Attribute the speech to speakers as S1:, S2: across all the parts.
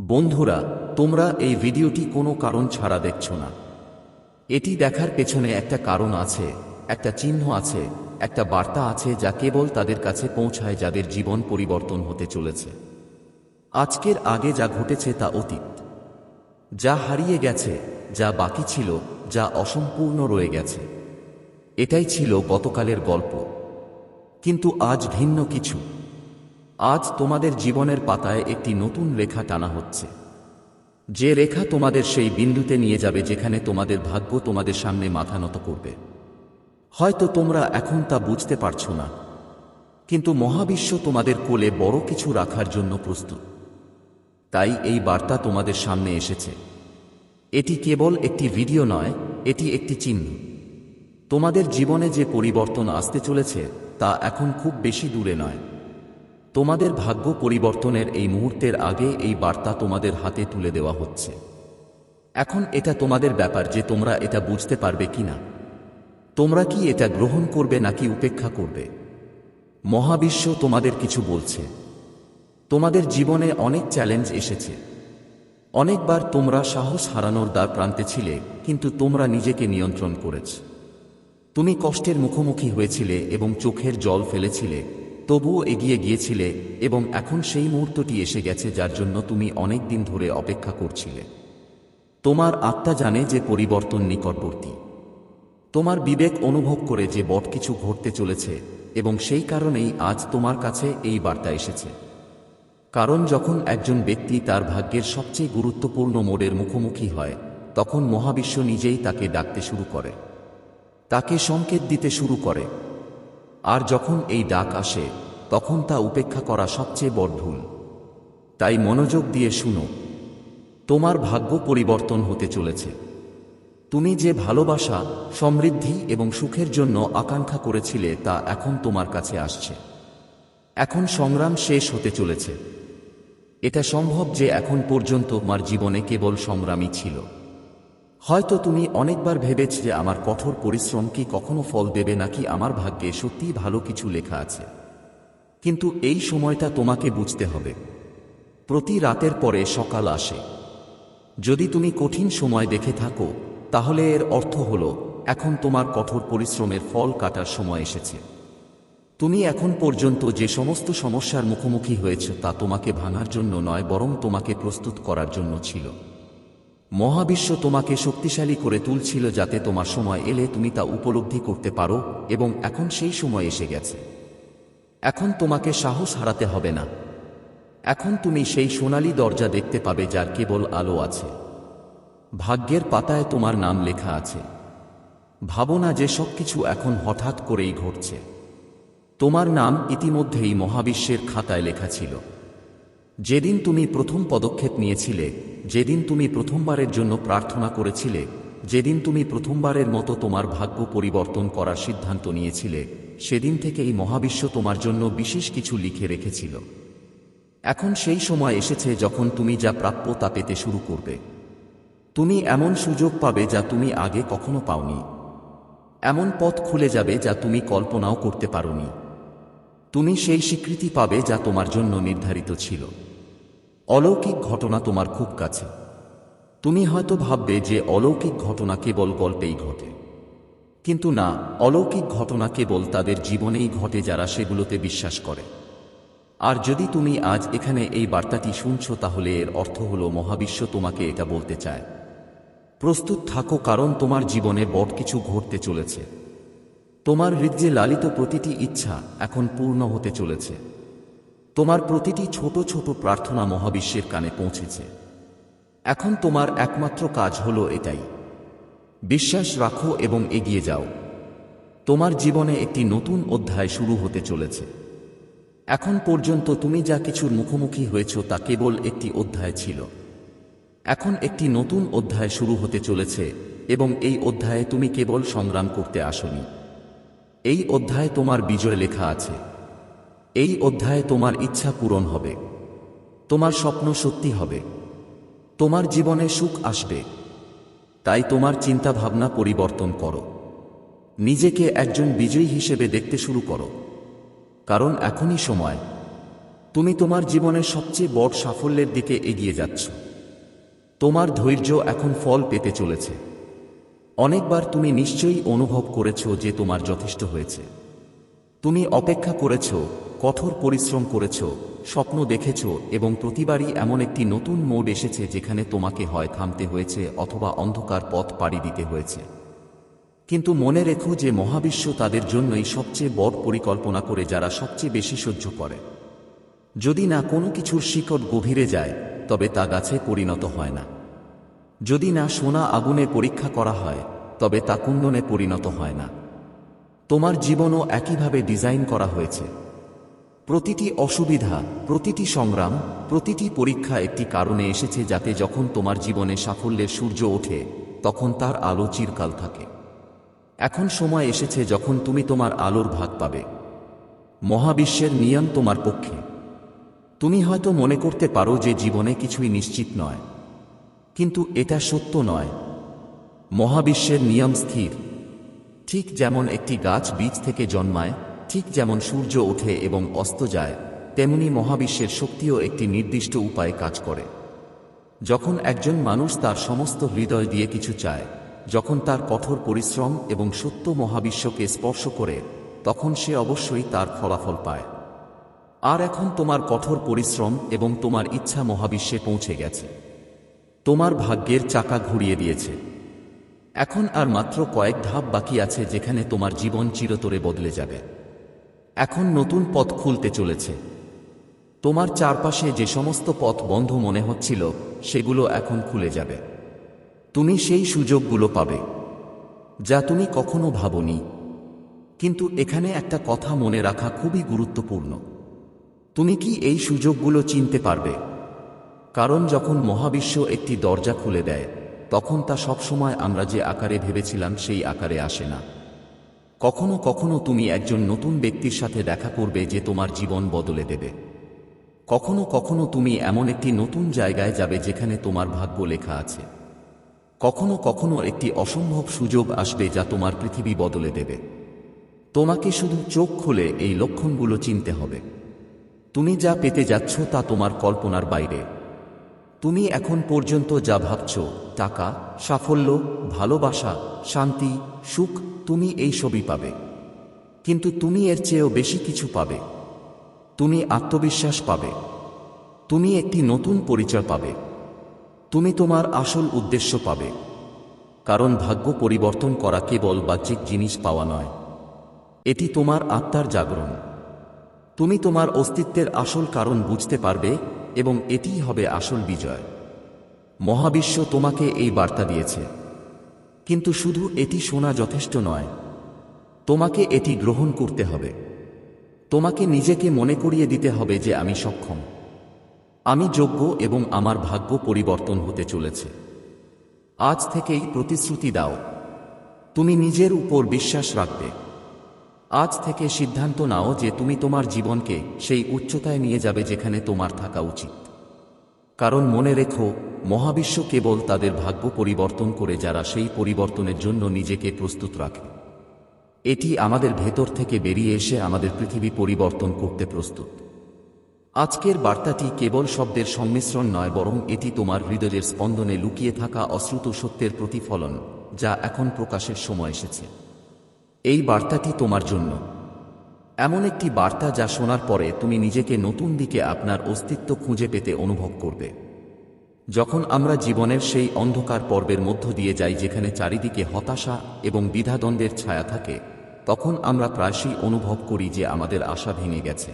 S1: বন্ধুরা, তোমরা এই ভিডিওটি কোনো কারণ ছাড়া দেখছ না। এটি দেখার পেছনে একটা কারণ আছে, একটা চিহ্ন আছে, একটা বার্তা আছে যা কেবল তাদের কাছে পৌঁছায় যাদের জীবন পরিবর্তন হতে চলেছে। আজকের আগে যা ঘটেছে তা অতীত। যা হারিয়ে গেছে, যা বাকি ছিল, যা অসম্পূর্ণ রয়ে গেছে। এটাই ছিল গতকালের গল্প। কিন্তু আজ ভিন্ন কিছু। আজ তোমাদের জীবনের পাতায় একটি নতুন রেখা টানা হচ্ছে। যে রেখা তোমাদের সেই বিন্দুতে নিয়ে যাবে যেখানে তোমাদের ভাগ্য তোমাদের সামনে মাথা নত করবে। হয়তো তোমরা এখন তা বুঝতে পারছ না। কিন্তু মহাবিশ্ব তোমাদের কোলে বড় কিছু রাখার জন্য প্রস্তুত। তাই এই বার্তা তোমাদের সামনে এসেছে। এটি কেবল একটি ভিডিও নয়, এটি একটি চিহ্ন। তোমাদের জীবনে যে পরিবর্তন আসতে চলেছে, তা এখন খুব বেশি দূরে নয়। তোমাদের ভাগ্য পরিবর্তনের এই মুহূর্তের আগে এই বার্তা তোমাদের হাতে তুলে দেওয়া হচ্ছে। এখন এটা তোমাদের ব্যাপার যে তোমরা এটা বুঝতে পারবে কিনা। তোমরা কি এটা গ্রহণ করবে নাকি উপেক্ষা করবে? মহাবিশ্ব তোমাদের কিছু বলছে। তোমাদের জীবনে অনেক চ্যালেঞ্জ এসেছে। অনেকবার তোমরা সাহস হারানোর দ্বার প্রান্তে ছিলে, কিন্তু তোমরা নিজেকে নিয়ন্ত্রণ করেছ। তুমি কষ্টের মুখোমুখি হয়েছিলে এবং চোখের জল ফেলেছিলে তবুও এগিয়ে গিয়েছিলে এবং এখন সেই মুহূর্তটি এসে গেছে যার জন্য তুমি অনেক দিন ধরে অপেক্ষা করছিলে। তোমার আত্মা জানে যে পরিবর্তন নিকটবর্তী। তোমার বিবেক অনুভব করে যে বট কিছু ঘটতে চলেছে এবং সেই কারণেই আজ তোমার কাছে এই বার্তা এসেছে। কারণ যখন একজন ব্যক্তি তার ভাগ্যের সবচেয়ে গুরুত্বপূর্ণ মোড়ের মুখোমুখি হয়, তখন মহাবিশ্ব নিজেই তাকে ডাকতে শুরু করে। তাকে সংকেত দিতে শুরু করে। আর যখন এই ডাক আসে, তখন তা উপেক্ষা করা সবচেয়ে বড় ভুল। তাই মনোযোগ দিয়ে শুনো, তোমার ভাগ্য পরিবর্তন হতে চলেছে। তুমি যে ভালোবাসা, সমৃদ্ধি এবং সুখের জন্য আকাঙ্ক্ষা করেছিলে তা এখন তোমার কাছে আসছে। এখন সংগ্রাম শেষ হতে চলেছে। এটা সম্ভব যে এখন পর্যন্ত তোমার জীবনে কেবল সংগ্রামই ছিল। হয়তো তুমি অনেকবার ভেবেছ যে আমার কঠোর পরিশ্রম কি কখনো ফল দেবে নাকি আমার ভাগ্যে সত্যিই ভালো কিছু লেখা আছে। কিন্তু এই সময়টা তোমাকে বুঝতে হবে। প্রতি রাতের পরে সকাল আসে। যদি তুমি কঠিন সময় দেখে থাকো, তাহলে এর অর্থ হল, এখন তোমার কঠোর পরিশ্রমের ফল কাটার সময় এসেছে। তুমি এখন পর্যন্ত যে সমস্ত সমস্যার মুখোমুখি হয়েছ তা তোমাকে ভাঙার জন্য নয়, বরং তোমাকে প্রস্তুত করার জন্য ছিল। মহাবিশ্ব তোমাকে শক্তিশালী করে তুলছিল যাতে তোমার সময় এলে তুমি তা উপলব্ধি করতে পারো এবং এখন সেই সময় এসে গেছে। এখন তোমাকে সাহস হারাতে হবে না। এখন তুমি সেই সোনালী দরজা দেখতে পাবে যার কেবল আলো আছে। ভাগ্যের পাতায় তোমার নাম লেখা আছে। ভাবনা যে সব কিছু এখন হঠাৎ করেই ঘটছে। তোমার নাম ইতিমধ্যেই মহাবিশ্বের খাতায় লেখা ছিল। যেদিন তুমি প্রথম পদক্ষেপ নিয়েছিলে, যেদিন তুমি প্রথমবারের জন্য প্রার্থনা করেছিলে, যেদিন তুমি প্রথমবারের মতো তোমার ভাগ্য পরিবর্তন করার সিদ্ধান্ত নিয়েছিলে, সেদিন থেকেই মহাবিশ্ব তোমার জন্য বিশেষ কিছু লিখে রেখেছিল। এখন সেই সময় এসেছে যখন তুমি যা প্রাপ্য তা পেতে শুরু করবে। তুমি এমন সুযোগ পাবে যা তুমি আগে কখনো পাওনি। এমন পথ খুলে যাবে যা তুমি কল্পনাও করতে পারোনি। তুমি সেই স্বীকৃতি পাবে যা তোমার জন্য নির্ধারিত ছিল। অলৌকিক ঘটনা তোমার খুব কাছে। তুমি হয়তো ভাববে যে অলৌকিক ঘটনা কেবল গল্পেই ঘটে। কিন্তু না, অলৌকিক ঘটনা কেবল তাদের জীবনেই ঘটে যারা সেগুলোতে বিশ্বাস করে। আর যদি তুমি আজ এখানে এই বার্তাটি শুনছ, তাহলে এর অর্থ হল মহাবিশ্ব তোমাকে এটা বলতে চায়। প্রস্তুত থাকো, কারণ তোমার জীবনে বড় কিছু ঘটতে চলেছে। তোমার হৃদয়ে লালিত প্রতিটি ইচ্ছা এখন পূর্ণ হতে চলেছে। তোমার প্রতিটি ছোট ছোট প্রার্থনা মহাবিশ্বের কানে পৌঁছেছে। এখন তোমার একমাত্র কাজ হলো এটাই। বিশ্বাস রাখো এবং এগিয়ে যাও। তোমার জীবনে একটি নতুন অধ্যায় শুরু হতে চলেছে। এখন পর্যন্ত তুমি যা কিছুর মুখোমুখি হয়েছ তা কেবল একটি অধ্যায় ছিল। এখন একটি নতুন অধ্যায় শুরু হতে চলেছে এবং এই অধ্যায়ে তুমি কেবল সংগ্রাম করতে আসনি। এই অধ্যায়ে তোমার বিজয় লেখা আছে। এই অধ্যায়ে তোমার ইচ্ছা পূরণ হবে। তোমার স্বপ্ন সত্যি হবে। তোমার জীবনে সুখ আসবে। তাই তোমার চিন্তা ভাবনা পরিবর্তন করো। নিজেকে একজন বিজয়ী হিসেবে দেখতে শুরু করো। কারণ এখনই সময়। তুমি তোমার জীবনের সবচেয়ে বড় সাফল্যের দিকে এগিয়ে যাচ্ছ। তোমার ধৈর্য এখন ফল পেতে চলেছে। অনেকবার তুমি নিশ্চয়ই অনুভব করেছ যে তোমার যথেষ্ট হয়েছে। তুমি অপেক্ষা করেছ, কঠোর পরিশ্রম করেছ, স্বপ্ন দেখেছ এবং প্রতিবারই এমন একটি নতুন মোড এসেছে যেখানে তোমাকে হয় থামতে হয়েছে অথবা অন্ধকার পথ পাড়ি দিতে হয়েছে। কিন্তু মনে রেখো যে মহাবিশ্ব তাদের জন্যই সবচেয়ে বড় পরিকল্পনা করে যারা সবচেয়ে বেশি সহ্য করে। যদি না কোনো কিছুর শিকড় গভীরে যায়, তবে তা গাছে পরিণত হয় না। যদি না সোনা আগুনে পরীক্ষা করা হয়, তবে তা কুণ্ডনে পরিণত হয় না। তোমার জীবনও একইভাবে ডিজাইন করা হয়েছে। প্রতিটি অসুবিধা, প্রতিটি সংগ্রাম, প্রতিটি পরীক্ষা একটি কারণে এসেছে যাতে যখন তোমার জীবনে সাফল্যের সূর্য ওঠে, তখন তার আলো চিরকাল থাকে। এখন সময় এসেছে যখন তুমি তোমার আলোর ভাগ পাবে। মহাবিশ্বের নিয়ম তোমার পক্ষে। তুমি হয়তো মনে করতে পারো যে জীবনে কিছুই নিশ্চিত নয়। কিন্তু এটা সত্য নয়। মহাবিশ্বের নিয়ম স্থির। ঠিক যেমন একটি গাছ বীজ থেকে জন্মায়, ঠিক যেমন সূর্য ওঠে এবং অস্ত যায়, তেমনি মহাবিশ্বের শক্তিও একটি নির্দিষ্ট উপায়ে কাজ করে। যখন একজন মানুষ তার সমস্ত হৃদয় দিয়ে কিছু চায়, যখন তার কঠোর পরিশ্রম এবং সত্য মহাবিশ্বকে স্পর্শ করে, তখন সে অবশ্যই তার ফলাফল পায়। আর এখন তোমার কঠোর পরিশ্রম এবং তোমার ইচ্ছা মহাবিশ্বে পৌঁছে গেছে। তোমার ভাগ্যের চাকা ঘুরিয়ে দিয়েছে। এখন আর মাত্র কয়েক ধাপ বাকি আছে যেখানে তোমার জীবন চিরতরে বদলে যাবে। এখন নতুন পথ খুলতে চলেছে। তোমার চারপাশে যে সমস্ত পথ বন্ধ মনে হচ্ছিল, সেগুলো এখন খুলে যাবে। তুমি সেই সুযোগগুলো পাবে, যা তুমি কখনো ভাবনি। কিন্তু এখানে একটা কথা মনে রাখা খুবই গুরুত্বপূর্ণ। তুমি কি এই সুযোগগুলো চিনতে পারবে? কারণ যখন মহাবিশ্ব একটি দরজা খুলে দেয়, তখন তা সবসময় আমরা যে আকারে ভেবেছিলাম সেই আকারে আসে না। কখনো কখনো তুমি একজন নতুন ব্যক্তির সাথে দেখা করবে যে তোমার জীবন বদলে দেবে। কখনো কখনো তুমি এমন একটি নতুন জায়গায় যাবে যেখানে তোমার ভাগ্য লেখা আছে। কখনো কখনো একটি অসম্ভব সুযোগ আসবে যা তোমার পৃথিবী বদলে দেবে। তোমাকে শুধু চোখ খুলে এই লক্ষণগুলো চিনতে হবে। তুমি যা পেতে যাচ্ছ তা তোমার কল্পনার বাইরে। তুমি এখন পর্যন্ত যা ভাবছ, টাকা, সাফল্য, ভালোবাসা, শান্তি, সুখ, তুমি এই সবই পাবে। কিন্তু তুমি এর চেয়েও বেশি কিছু পাবে। তুমি আত্মবিশ্বাস পাবে। তুমি একটি নতুন পরিচয় পাবে। তুমি তোমার আসল উদ্দেশ্য পাবে। কারণ ভাগ্য পরিবর্তন করা কেবল বাহ্যিক জিনিস পাওয়া নয়। এটি তোমার আত্মার জাগরণ। তুমি তোমার অস্তিত্বের আসল কারণ বুঝতে পারবে এবং এটিই হবে আসল বিজয়। মহাবিশ্ব তোমাকে এই বার্তা দিয়েছে। কিন্তু শুধু এটি শোনা যথেষ্ট নয়, তোমাকে এটি গ্রহণ করতে হবে। তোমাকে নিজেকে মনে করিয়ে দিতে হবে যে আমি সক্ষম। আমি যোগ্য এবং আমার ভাগ্য পরিবর্তন হতে চলেছে। আজ থেকেই প্রতিশ্রুতি দাও। তুমি নিজের উপর বিশ্বাস রাখবে। আজ থেকে সিদ্ধান্ত নাও যে তুমি তোমার জীবনকে সেই উচ্চতায় নিয়ে যাবে যেখানে তোমার থাকা উচিত। কারণ মনে রেখো, মহাবিশ্ব কেবল তাদের ভাগ্য পরিবর্তন করে যারা সেই পরিবর্তনের জন্য নিজেকে প্রস্তুত রাখে। এটি আমাদের ভেতর থেকে বেরিয়ে এসে আমাদের পৃথিবী পরিবর্তন করতে প্রস্তুত। আজকের বার্তাটি কেবল শব্দের সংমিশ্রণ নয়, বরং এটি তোমার হৃদয়ের স্পন্দনে লুকিয়ে থাকা অশ্রুত সত্যের প্রতিফলন, যা এখন প্রকাশের সময় এসেছে। এই বার্তাটি তোমার জন্য। এমন একটি বার্তা যা শোনার পরে তুমি নিজেকে নতুন দিকে আপনার অস্তিত্ব খুঁজে পেতে অনুভব করবে। যখন আমরা জীবনের সেই অন্ধকার পর্বের মধ্য দিয়ে যাই যেখানে চারিদিকে হতাশা এবং দ্বিধাদ্বন্দ্বের ছায়া থাকে, তখন আমরা প্রায়শই অনুভব করি যে আমাদের আশা ভেঙে গেছে।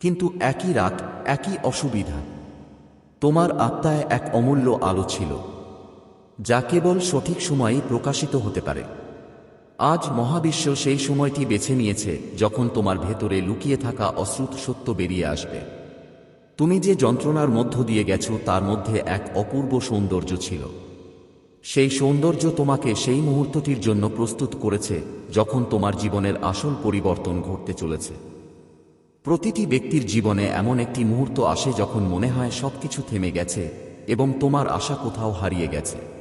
S1: কিন্তু একই রাত, একই অসুবিধা। তোমার আত্মায় এক অমূল্য আলো ছিল, যা কেবল সঠিক সময়েই প্রকাশিত হতে পারে। আজ মহাবিশ্ব সেই সময়টি বেছে নিয়েছে যখন তোমার ভেতরে লুকিয়ে থাকা অশ্রুত সত্য বেরিয়ে আসবে। তুমি যে যন্ত্রণার মধ্য দিয়ে গেছো তার মধ্যে এক অপূর্ব সৌন্দর্য ছিল। সেই সৌন্দর্য তোমাকে সেই মুহূর্তটির জন্য প্রস্তুত করেছে যখন তোমার জীবনের আসল পরিবর্তন ঘটতে চলেছে। প্রতিটি ব্যক্তির জীবনে এমন একটি মুহূর্ত আসে যখন মনে হয় সবকিছু থেমে গেছে এবং তোমার আশা কোথাও হারিয়ে গেছে।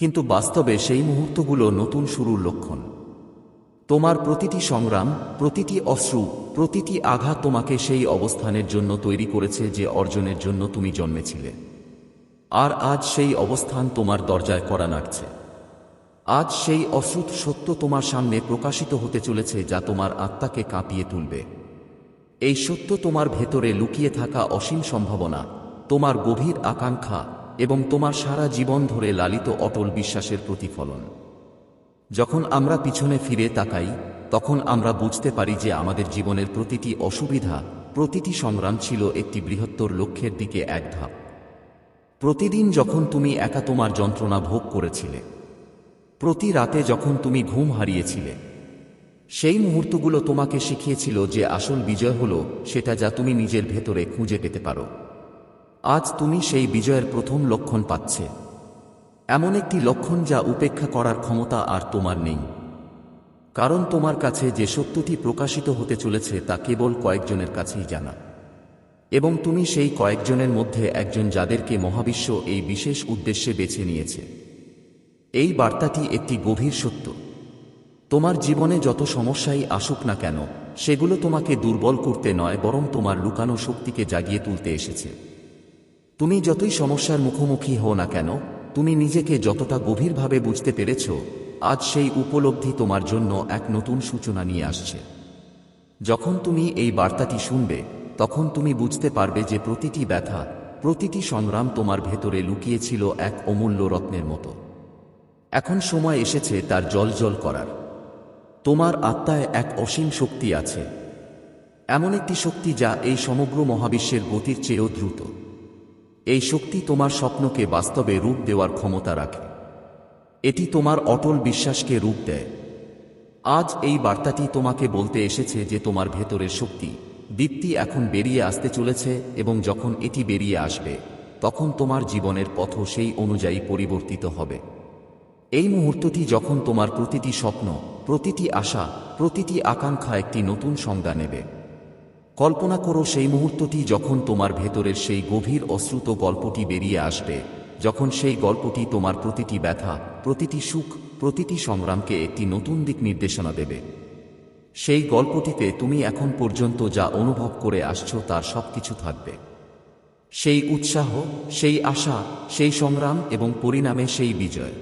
S1: কিন্তু বাস্তবে সেই মুহূর্তগুলো নতুন শুরুর লক্ষণ। তোমার প্রতিটি সংগ্রাম, প্রতিটি অশ্রু, প্রতিটি আঘাত তোমাকে সেই অবস্থানের জন্য তৈরি করেছে যে অর্জনের জন্য তুমি জন্মেছিলে। আর আজ সেই অবস্থান তোমার দরজায় করা নাড়ছে। আজ সেই অশ্রুত সত্য তোমার সামনে প্রকাশিত হতে চলেছে যা তোমার আত্মাকে কাঁপিয়ে তুলবে। এই সত্য তোমার ভেতরে লুকিয়ে থাকা অসীম সম্ভাবনা, তোমার গভীর আকাঙ্ক্ষা এবং তোমার সারা জীবন ধরে লালিত অটল বিশ্বাসের প্রতিফলন। যখন আমরা পিছনে ফিরে তাকাই, তখন আমরা বুঝতে পারি যে আমাদের জীবনের প্রতিটি অসুবিধা, প্রতিটি সংগ্রাম ছিল একটি বৃহত্তর লক্ষ্যের দিকে এক ধাপ। প্রতিদিন যখন তুমি একা তোমার যন্ত্রণা ভোগ করেছিলে, প্রতি রাতে যখন তুমি ঘুম হারিয়েছিলে, সেই মুহূর্তগুলো তোমাকে শিখিয়েছিল যে আসল বিজয় হলো সেটা যা তুমি নিজের ভেতরে খুঁজে পেতে পারো। আজ তুমি সেই বিজয়ের প্রথম লক্ষণ পাচ্ছে। এমন একটি লক্ষণ যা উপেক্ষা করার ক্ষমতা আর তোমার নেই। কারণ তোমার কাছে যে সত্যটি প্রকাশিত হতে চলেছে তা কেবল কয়েকজনের কাছেই জানা। এবং তুমি সেই কয়েকজনের মধ্যে একজন যাদেরকে মহাবিশ্ব এই বিশেষ উদ্দেশ্যে বেছে নিয়েছে। এই বার্তাটি একটি গভীর সত্য। তোমার জীবনে যত সমস্যাই আসুক না কেন, সেগুলো তোমাকে দুর্বল করতে নয়, বরং তোমার লুকানো শক্তিকে জাগিয়ে তুলতে এসেছে। তুমি যতই সমস্যার মুখোমুখি হও না কেন, তুমি নিজেকে যতটা গভীরভাবে বুঝতে পেরেছ, আজ সেই উপলব্ধি তোমার জন্য এক নতুন সূচনা নিয়ে আসছে। যখন তুমি এই বার্তাটি শুনবে, তখন তুমি বুঝতে পারবে যে প্রতিটি ব্যথা, প্রতিটি সংগ্রাম তোমার ভেতরে লুকিয়েছিল এক অমূল্য রত্নের মতো। এখন সময় এসেছে তার জল জল করার। তোমার আত্মায় এক অসীম শক্তি আছে। এমন একটি শক্তি যা এই সমগ্র মহাবিশ্বের গতির চেয়েও দ্রুত। এই শক্তি তোমার স্বপ্নকে বাস্তবে রূপ দেওয়ার ক্ষমতা রাখে। এটি তোমার অটল বিশ্বাসকে রূপ দেয়। আজ এই বার্তাটি তোমাকে বলতে এসেছে যে তোমার ভেতরের শক্তি দীপ্তি এখন বেরিয়ে আসতে চলেছে এবং যখন এটি বেরিয়ে আসবে, তখন তোমার জীবনের পথ সেই অনুযায়ী পরিবর্তিত হবে। এই মুহূর্তটি যখন তোমার প্রতিটি স্বপ্ন, প্রতিটি আশা, প্রতিটি আকাঙ্ক্ষা একটি নতুন সংজ্ঞা নেবে। কল্পনা করো সেই মুহূর্তটি যখন তোমার ভেতরের সেই গভীর অশ্রুত গল্পটি বেরিয়ে আসবে, যখন সেই গল্পটি তোমার প্রতিটি ব্যথা, প্রতিটি সুখ, প্রতিটি সংগ্রামকে একটি নতুন দিক নির্দেশনা দেবে। সেই গল্পটিতে তুমি এখন পর্যন্ত যা অনুভব করে আসছ তার সবকিছু থাকবে। সেই উৎসাহ, সেই আশা, সেই সংগ্রাম এবং পরিণামে সেই বিজয়।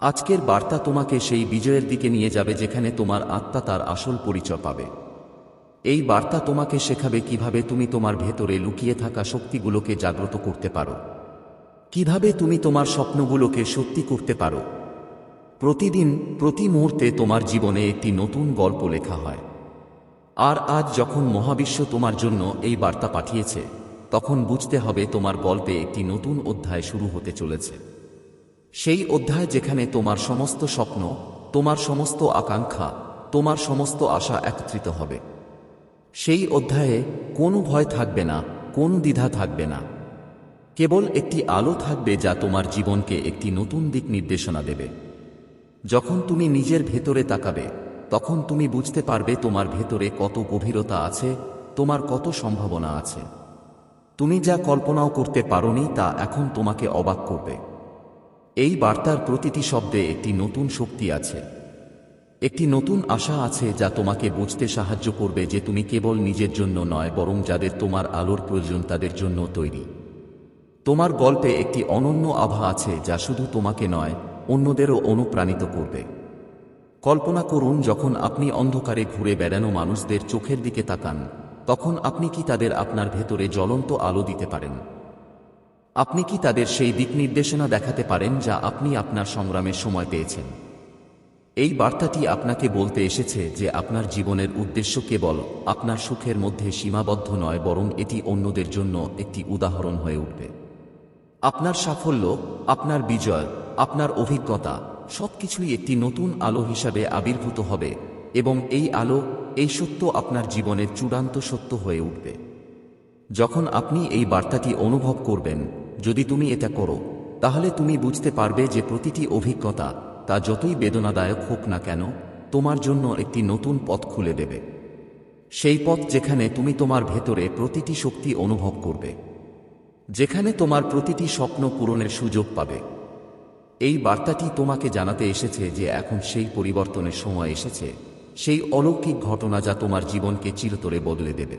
S1: আজকের বার্তা তোমাকে সেই বিজয়ের দিকে নিয়ে যাবে যেখানে তোমার আত্মা তার আসল পরিচয় পাবে। এই বার্তা তোমাকে শেখাবে কীভাবে তুমি তোমার ভেতরে লুকিয়ে থাকা শক্তিগুলোকে জাগ্রত করতে পারো। কীভাবে তুমি তোমার স্বপ্নগুলোকে সত্যি করতে পারো। প্রতিদিন, প্রতি মুহূর্তে তোমার জীবনে একটি নতুন গল্প লেখা হয়। আর আজ যখন মহাবিশ্ব তোমার জন্য এই বার্তা পাঠিয়েছে, তখন বুঝতে হবে তোমার গল্পে একটি নতুন অধ্যায় শুরু হতে চলেছে। সেই অধ্যায় যেখানে তোমার সমস্ত স্বপ্ন, তোমার সমস্ত আকাঙ্ক্ষা, তোমার সমস্ত আশা একত্রিত হবে। সেই অধ্যায়ে কোনো ভয় থাকবে না, কোন দ্বিধা থাকবে না। কেবল একটি আলো থাকবে যা তোমার জীবনকে একটি নতুন দিক নির্দেশনা দেবে। যখন তুমি নিজের ভেতরে তাকাবে, তখন তুমি বুঝতে পারবে তোমার ভেতরে কত গভীরতা আছে, তোমার কত সম্ভাবনা আছে। তুমি যা কল্পনাও করতে পারোনি তা এখন তোমাকে অবাক করবে। এই বার্তার প্রতিটি শব্দে একটি নতুন শক্তি আছে। একটি নতুন আশা আছে যা তোমাকে বুঝতে সাহায্য করবে যে তুমি কেবল নিজের জন্য নয়, বরং যাদের তোমার আলোর প্রয়োজন তাদের জন্য তৈরি। তোমার গল্পে একটি অনন্য আভা আছে যা শুধু তোমাকে নয়, অন্যদেরও অনুপ্রাণিত করবে। কল্পনা করুন, যখন আপনি অন্ধকারে ঘুরে বেড়ানো মানুষদের চোখের দিকে তাকান, তখন আপনি কি তাদের আপনার ভেতরে জ্বলন্ত আলো দিতে পারেন? আপনি কি তাদের সেই দিক নির্দেশনা দেখাতে পারেন যা আপনি আপনার সংগ্রামের সময় পেয়েছেন? এই বার্তাটি আপনাকে বলতে এসেছে যে আপনার জীবনের উদ্দেশ্য কেবল আপনার সুখের মধ্যে সীমাবদ্ধ নয়, বরং এটি অন্যদের জন্য একটি উদাহরণ হয়ে উঠবে। আপনার সাফল্য, আপনার বিজয়, আপনার অভিজ্ঞতা সবকিছুই একটি নতুন আলো হিসাবে আবির্ভূত হবে এবং এই আলো, এই সত্য আপনার জীবনের চূড়ান্ত সত্য হয়ে উঠবে। যখন আপনি এই বার্তাটি অনুভব করবেন, যদি তুমি এটা করো, তাহলে তুমি বুঝতে পারবে যে প্রতিটি অভিজ্ঞতা তা যতই বেদনাদায়ক হোক না কেন, তোমার জন্য একটি নতুন পথ খুলে দেবে। সেই পথ যেখানে তুমি তোমার ভেতরে প্রতিটি শক্তি অনুভব করবে। যেখানে তোমার প্রতিটি স্বপ্ন পূরণের সুযোগ পাবে। এই বার্তাটি তোমাকে জানাতে এসেছে যে এখন সেই পরিবর্তনের সময় এসেছে, সেই অলৌকিক ঘটনা যা তোমার জীবনকে চিরতরে বদলে দেবে।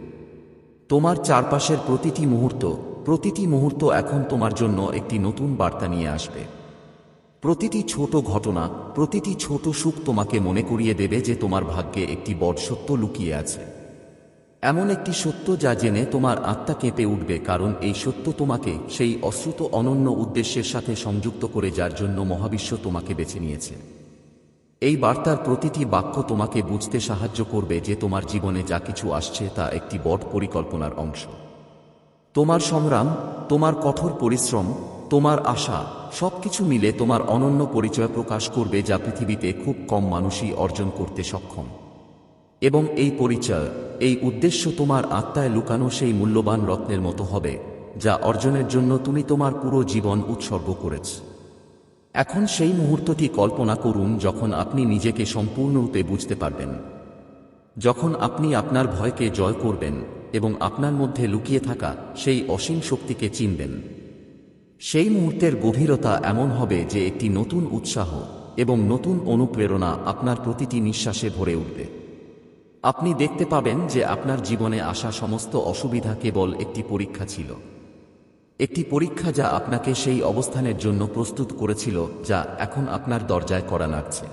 S1: তোমার চারপাশের প্রতিটি মুহূর্ত প্রতিটি মুহূর্ত এখন তোমার জন্য একটি নতুন বার্তা নিয়ে আসবে। প্রতিটি ছোট ঘটনা, প্রতিটি ছোট সুখ তোমাকে মনে করিয়ে দেবে যে তোমার ভাগ্যে একটি বড় সত্য লুকিয়ে আছে। এমন একটি সত্য যা জেনে তোমার আত্মা কেঁপে উঠবে, কারণ এই সত্য তোমাকে সেই অশ্রুত অনন্য উদ্দেশ্যের সাথে সংযুক্ত করে যার জন্য মহাবিশ্ব তোমাকে বেছে নিয়েছে। এই বার্তার প্রতিটি বাক্য তোমাকে বুঝতে সাহায্য করবে যে তোমার জীবনে যা কিছু আসছে তা একটি বট পরিকল্পনার অংশ। তোমার সংগ্রাম, তোমার কঠোর পরিশ্রম তোমার আশা, সবকিছু মিলে তোমার অনন্য পরিচয় প্রকাশ করবে যা পৃথিবীতে খুব কম মানুষই অর্জন করতে সক্ষম। এবং এই পরিচয়, এই উদ্দেশ্য তোমার আত্মায় লুকানো সেই মূল্যবান রত্নের মতো হবে, যা অর্জনের জন্য তুমি তোমার পুরো জীবন উৎসর্গ করেছ। এখন সেই মুহূর্তটি কল্পনা করুন যখন আপনি নিজেকে সম্পূর্ণরূপে বুঝতে পারবেন। যখন আপনি আপনার ভয়কে জয় করবেন এবং আপনার মধ্যে লুকিয়ে থাকা সেই অসীম শক্তিকে চিনবেন। সেই মুহূর্তের গভীরতা এমন হবে যে একটি নতুন উৎসাহ এবং নতুন অনুপ্রেরণা আপনার প্রতিটি নিঃশ্বাসে ভরে উঠবে। আপনি দেখতে পাবেন যে আপনার জীবনে আসা সমস্ত অসুবিধা কেবল একটি পরীক্ষা ছিল। একটি পরীক্ষা যা আপনাকে সেই অবস্থানের জন্য প্রস্তুত করেছিল, যা এখন আপনার দরজায় করা নাড়ছে।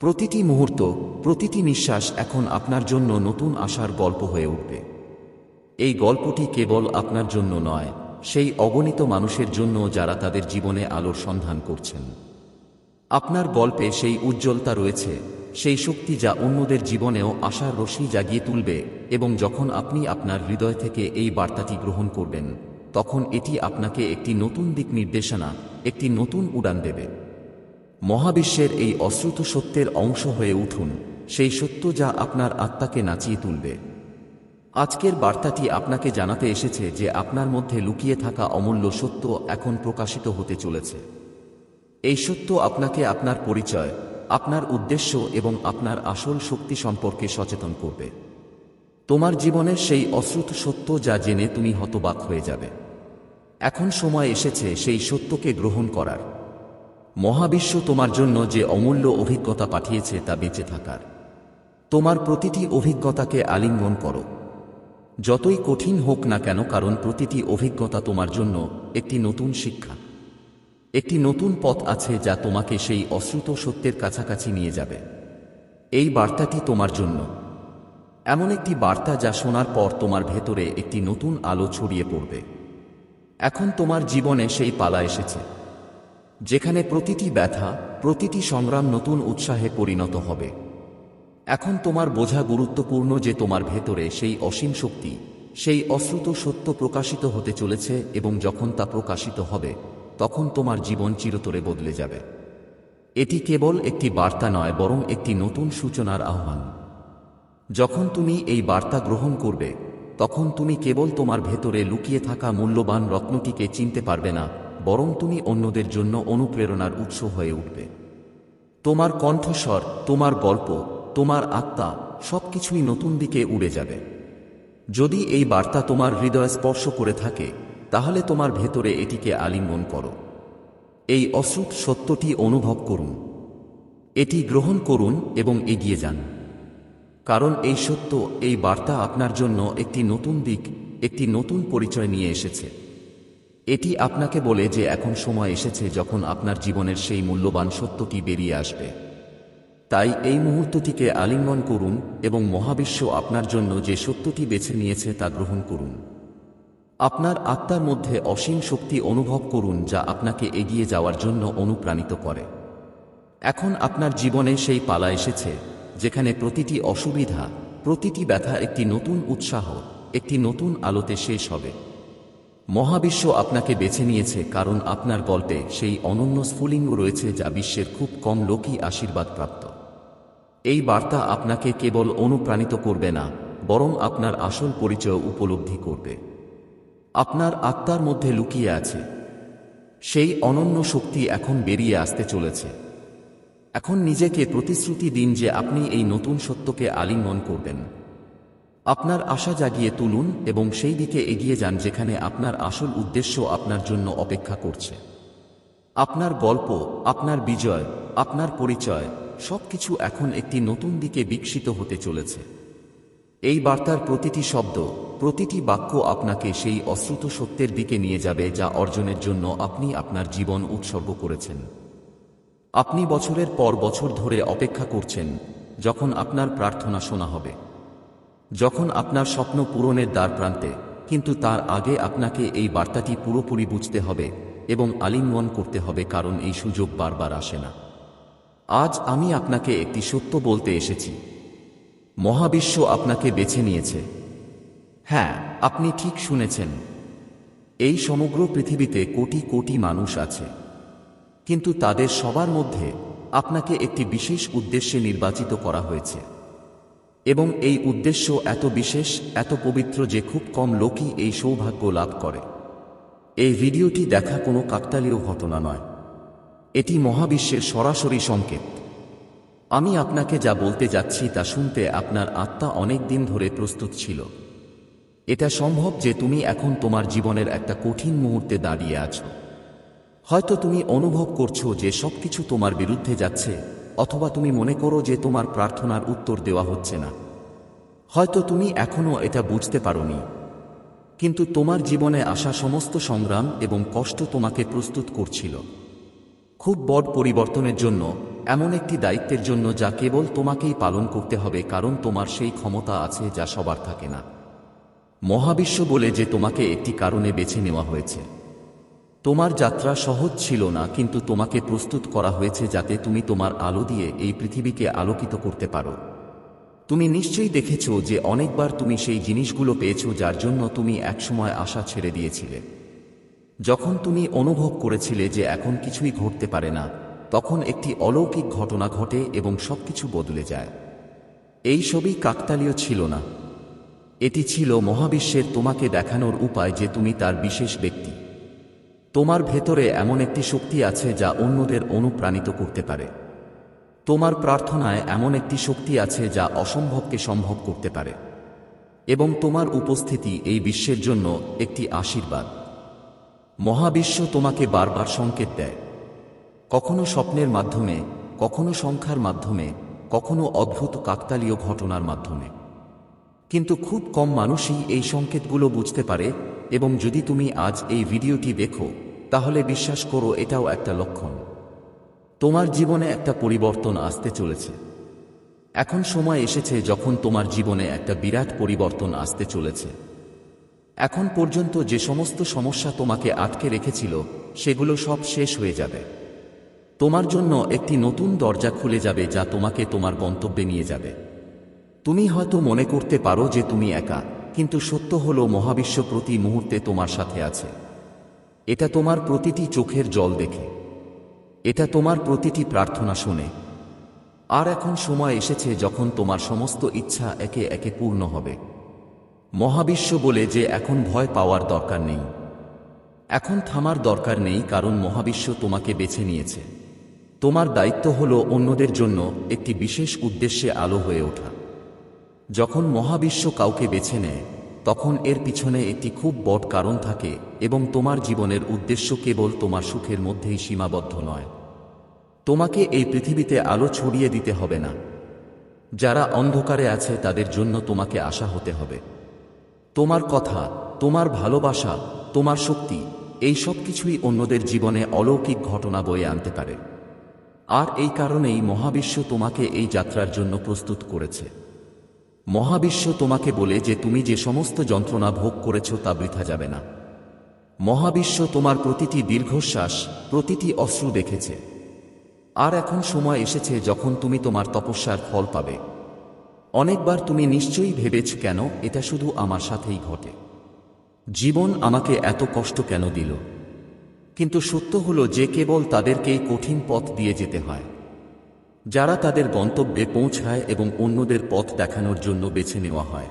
S1: প্রতিটি মুহূর্ত, প্রতিটি নিঃশ্বাস এখন আপনার জন্য নতুন আশার গল্প হয়ে উঠবে। এই গল্পটি কেবল আপনার জন্য নয় সেই অগণিত মানুষের জন্য যারা তাদের জীবনে আলোর সন্ধান করছেন। আপনার গল্পে সেই উজ্জ্বলতা রয়েছে, সেই শক্তি যা অন্যদের জীবনেও আশার রশ্মি জাগিয়ে তুলবে এবং যখন আপনি আপনার হৃদয় থেকে এই বার্তাটি গ্রহণ করবেন, তখন এটি আপনাকে একটি নতুন দিক নির্দেশনা, একটি নতুন উড়ান দেবে। মহাবিশ্বের এই অশ্রুত সত্যের অংশ হয়ে উঠুন, সেই সত্য যা আপনার আত্মাকে নাচিয়ে তুলবে। আজকের বার্তাটি আপনাকে জানাতে এসেছে যে আপনার মধ্যে লুকিয়ে থাকা অমূল্য সত্য এখন প্রকাশিত হতে চলেছে। এই সত্য আপনাকে আপনার পরিচয়, আপনার উদ্দেশ্য এবং আপনার আসল শক্তি সম্পর্কে সচেতন করবে। তোমার জীবনের সেই অশ্রুত সত্য যা জেনে তুমি হতবাক হয়ে যাবে। এখন সময় এসেছে সেই সত্যকে গ্রহণ করার। মহাবিশ্ব তোমার জন্য যে অমূল্য অভিজ্ঞতা পাঠিয়েছে তা বেঁচে থাকার। তোমার প্রতিটি অভিজ্ঞতাকে আলিঙ্গন করো। যতই কঠিন হোক না কেন, কারণ প্রতিটি অভিজ্ঞতা তোমার জন্য একটি নতুন শিক্ষা। একটি নতুন পথ আছে যা তোমাকে সেই অশ্রুত সত্যের কাছাকাছি নিয়ে যাবে। এই বার্তাটি তোমার জন্য। এমন একটি বার্তা যা শোনার পর তোমার ভেতরে একটি নতুন আলো ছড়িয়ে পড়বে। এখন তোমার জীবনে সেই পালা এসেছে, যেখানে প্রতিটি ব্যথা, প্রতিটি সংগ্রাম নতুন উৎসাহে পরিণত হবে। এখন তোমার বোঝা গুরুত্বপূর্ণ যে তোমার ভেতরে সেই অসীম শক্তি, সেই অশ্রুত সত্য প্রকাশিত হতে চলেছে এবং যখন তা প্রকাশিত হবে, তখন তোমার জীবন চিরতরে বদলে যাবে। এটি কেবল একটি বার্তা নয়, বরং একটি নতুন সূচনার আহ্বান। যখন তুমি এই বার্তা গ্রহণ করবে, তখন তুমি কেবল তোমার ভেতরে লুকিয়ে থাকা মূল্যবান রত্নটিকে চিনতে পারবে না, বরং তুমি অন্যদের জন্য অনুপ্রেরণার উৎস হয়ে উঠবে। তোমার কণ্ঠস্বর, তোমার গল্প তোমার আত্মা সবকিছুই নতুন দিকে উড়ে যাবে। যদি এই বার্তা তোমার হৃদয় স্পর্শ করে থাকে, তাহলে তোমার ভেতরে এটিকে আলিঙ্গন করো। এই অশ্রুত সত্যটি অনুভব করুন। এটি গ্রহণ করুন এবং এগিয়ে যান। কারণ এই সত্য, এই বার্তা আপনার জন্য একটি নতুন দিক, একটি নতুন পরিচয় নিয়ে এসেছে। এটি আপনাকে বলে যে এখন সময় এসেছে যখন আপনার জীবনের সেই মূল্যবান সত্যটি বেরিয়ে আসবে। তাই এই মুহূর্তটিকে আলিঙ্গন করুন এবং মহাবিশ্ব আপনার জন্য যে সত্যটি বেছে নিয়েছে তা গ্রহণ করুন। আপনার আত্মার মধ্যে অসীম শক্তি অনুভব করুন যা আপনাকে এগিয়ে যাওয়ার জন্য অনুপ্রাণিত করে। এখন আপনার জীবনে সেই পালা এসেছে, যেখানে প্রতিটি অসুবিধা, প্রতিটি ব্যথা একটি নতুন উৎসাহ, একটি নতুন আলোতে শেষ হবে। মহাবিশ্ব আপনাকে বেছে নিয়েছে কারণ আপনার গল্পে সেই অনন্য স্ফুলিঙ্গ রয়েছে যা বিশ্বের খুব কম লোকই আশীর্বাদ প্রাপ্ত এই বার্তা আপনাকে কেবল অনুপ্রাণিত করবে না, বরং আপনার আসল পরিচয় উপলব্ধি করবে। আপনার আত্মার মধ্যে লুকিয়ে আছে। সেই অনন্য শক্তি এখন বেরিয়ে আসতে চলেছে। এখন নিজেকে প্রতিশ্রুতি দিন যে আপনি এই নতুন সত্যকে আলিঙ্গন করবেন। আপনার আশা জাগিয়ে তুলুন এবং সেই দিকে এগিয়ে যান যেখানে আপনার আসল উদ্দেশ্য আপনার জন্য অপেক্ষা করছে। আপনার গল্প, আপনার বিজয়, আপনার পরিচয় সবকিছু এখন একটি নতুন দিকে বিকশিত হতে চলেছে। এই বার্তার প্রতিটি শব্দ, প্রতিটি বাক্য আপনাকে সেই অশ্রুত সত্যের দিকে নিয়ে যাবে যা অর্জনের জন্য আপনি আপনার জীবন উৎসর্গ করেছেন। আপনি বছরের পর বছর ধরে অপেক্ষা করছেন যখন আপনার প্রার্থনা শোনা হবে। যখন আপনার স্বপ্ন পূরণের দ্বার প্রান্তে, কিন্তু তার আগে আপনাকে এই বার্তাটি পুরোপুরি বুঝতে হবে এবং আলিঙ্গন করতে হবে কারণ এই সুযোগ বারবার আসে না। আজ আমি আপনাকে একটি সত্য বলতে এসেছি। মহাবিশ্ব আপনাকে বেছে নিয়েছে। হ্যাঁ আপনি ঠিক শুনেছেন। এই সমগ্র পৃথিবীতে কোটি কোটি মানুষ আছে। কিন্তু তাদের সবার মধ্যে আপনাকে একটি বিশেষ উদ্দেশ্যে নির্বাচিত করা হয়েছে। এবং এই উদ্দেশ্য এত বিশেষ, এত পবিত্র যে খুব কম লোকই এই সৌভাগ্য লাভ করে। এই ভিডিওটি দেখা কোনো কাকতালীয় ঘটনা নয়। এটি মহাবিশ্বের সরাসরি সংকেত। আমি আপনাকে যা বলতে যাচ্ছি তা শুনতে আপনার আত্মা অনেক দিন ধরে প্রস্তুত ছিল। এটা সম্ভব যে তুমি এখন তোমার জীবনের একটা কঠিন মুহূর্তে দাঁড়িয়ে আছো। হয়তো তুমি অনুভব করছ যে সবকিছু তোমার বিরুদ্ধে যাচ্ছে, অথবা তুমি মনে করো যে তোমার প্রার্থনার উত্তর দেওয়া হচ্ছে না। হয়তো তুমি এখনও এটা বুঝতে পারোনি। কিন্তু তোমার জীবনে আসা সমস্ত সংগ্রাম এবং কষ্ট তোমাকে প্রস্তুত করছিল। খুব বড় পরিবর্তনের জন্য, এমন একটি দায়িত্বের জন্য যা কেবল তোমাকেই পালন করতে হবে, কারণ তোমার সেই ক্ষমতা আছে যা সবার থাকে না। মহাবিশ্ব বলে যে তোমাকে একটি কারণে বেছে নেওয়া হয়েছে। তোমার যাত্রা সহজ ছিল না, কিন্তু তোমাকে প্রস্তুত করা হয়েছে যাতে তুমি তোমার আলো দিয়ে এই পৃথিবীকে আলোকিত করতে পারো। তুমি নিশ্চয়ই দেখেছ যে অনেকবার তুমি সেই জিনিসগুলো পেয়েছ যার জন্য তুমি একসময় আশা ছেড়ে দিয়েছিলে। যখন তুমি অনুভব করেছিলে যে এখন কিছুই ঘটতে পারে না, তখন একটি অলৌকিক ঘটনা ঘটে এবং সবকিছু বদলে যায়। এই সবই কাকতালীয় ছিল না। এটি ছিল মহাবিশ্বের তোমাকে দেখানোর উপায় যে তুমি তার বিশেষ ব্যক্তি। তোমার ভেতরে এমন একটি শক্তি আছে যা অন্যদের অনুপ্রাণিত করতে পারে। তোমার প্রার্থনায় এমন একটি শক্তি আছে যা অসম্ভবকে সম্ভব করতে পারে। এবং তোমার উপস্থিতি এই বিশ্বের জন্য একটি আশীর্বাদ। মহাবিশ্ব তোমাকে বারবার সংকেত দেয়। কখনো স্বপ্নের মাধ্যমে, কখনো সংখ্যার মাধ্যমে, কখনো অদ্ভুত কাকতালীয় ঘটনার মাধ্যমে। কিন্তু খুব কম মানুষই এই সংকেতগুলো বুঝতে পারে এবং যদি তুমি আজ এই ভিডিওটি দেখো, তাহলে বিশ্বাস করো এটাও একটা লক্ষণ। তোমার জীবনে একটা পরিবর্তন আসতে চলেছে। এখন সময় এসেছে যখন তোমার জীবনে একটা বিরাট পরিবর্তন আসতে চলেছে। এখন পর্যন্ত যে সমস্ত সমস্যা তোমাকে আটকে রেখেছিল, সেগুলো সব শেষ হয়ে যাবে। তোমার জন্য একটি নতুন দরজা খুলে যাবে যা তোমাকে তোমার গন্তব্যে নিয়ে যাবে। তুমি হয়তো মনে করতে পারো যে তুমি একা, কিন্তু সত্য হলো মহাবিশ্ব প্রতি মুহূর্তে তোমার সাথে আছে। এটা তোমার প্রতিটি চোখের জল দেখে। এটা তোমার প্রতিটি প্রার্থনা শুনে। আর এখন সময় এসেছে যখন তোমার সমস্ত ইচ্ছা একে একে পূর্ণ হবে। মহাবিশ্ব বলে যে এখন ভয় পাওয়ার দরকার নেই। এখন থামার দরকার নেই কারণ মহাবিশ্ব তোমাকে বেছে নিয়েছে। তোমার দায়িত্ব হল অন্যদের জন্য একটি বিশেষ উদ্দেশ্যে আলো হয়ে ওঠা। যখন মহাবিশ্ব কাউকে বেছে নেয়, তখন এর পিছনে একটি খুব বড় কারণ থাকে এবং তোমার জীবনের উদ্দেশ্য কেবল তোমার সুখের মধ্যেই সীমাবদ্ধ নয়। তোমাকে এই পৃথিবীতে আলো ছড়িয়ে দিতে হবে না। যারা অন্ধকারে আছে তাদের জন্য তোমাকে আশা হতে হবে। তোমার কথা, তোমার ভালোবাসা, তোমার শক্তি, এই সব কিছুই অন্যদের জীবনে অলৌকিক ঘটনা বয়ে আনতে পারে। আর এই কারণেই মহাবিশ্ব তোমাকে এই যাত্রার জন্য প্রস্তুত করেছে। মহাবিশ্ব তোমাকে বলে যে তুমি যে সমস্ত যন্ত্রণা ভোগ করেছ তা বৃথা যাবে না। মহাবিশ্ব তোমার প্রতিটি দীর্ঘশ্বাস, প্রতিটি অশ্রু দেখেছে। আর এখন সময় এসেছে যখন তুমি তোমার তপস্যার ফল পাবে। অনেকবার তুমি নিশ্চয়ই ভেবেছ কেন এটা শুধু আমার সাথেই ঘটে। জীবন আমাকে এত কষ্ট কেন দিল? কিন্তু সত্য হলো যে কেবল তাদেরকেই কঠিন পথ দিয়ে যেতে হয়। যারা তাদের গন্তব্যে পৌঁছায় এবং অন্যদের পথ দেখানোর জন্য বেছে নেওয়া হয়।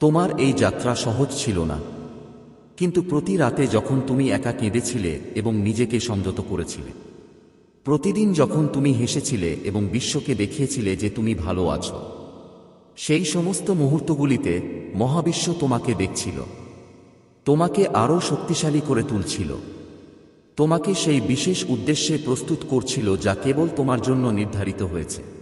S1: তোমার এই যাত্রা সহজ ছিল না। কিন্তু প্রতি রাতে যখন তুমি একা কেঁদেছিলে এবং নিজেকে সংযত করেছিলে, প্রতিদিন যখন তুমি হেসেছিলে এবং বিশ্বকে দেখিয়েছিলে যে তুমি ভালো আছো সেই সমস্ত মুহূর্তগুলিতে মহাবিশ্ব তোমাকে দেখছিল। তোমাকে আরও শক্তিশালী করে তুলছিল। তোমাকে সেই বিশেষ উদ্দেশ্যে প্রস্তুত করছিল যা কেবল তোমার জন্য নির্ধারিত হয়েছে।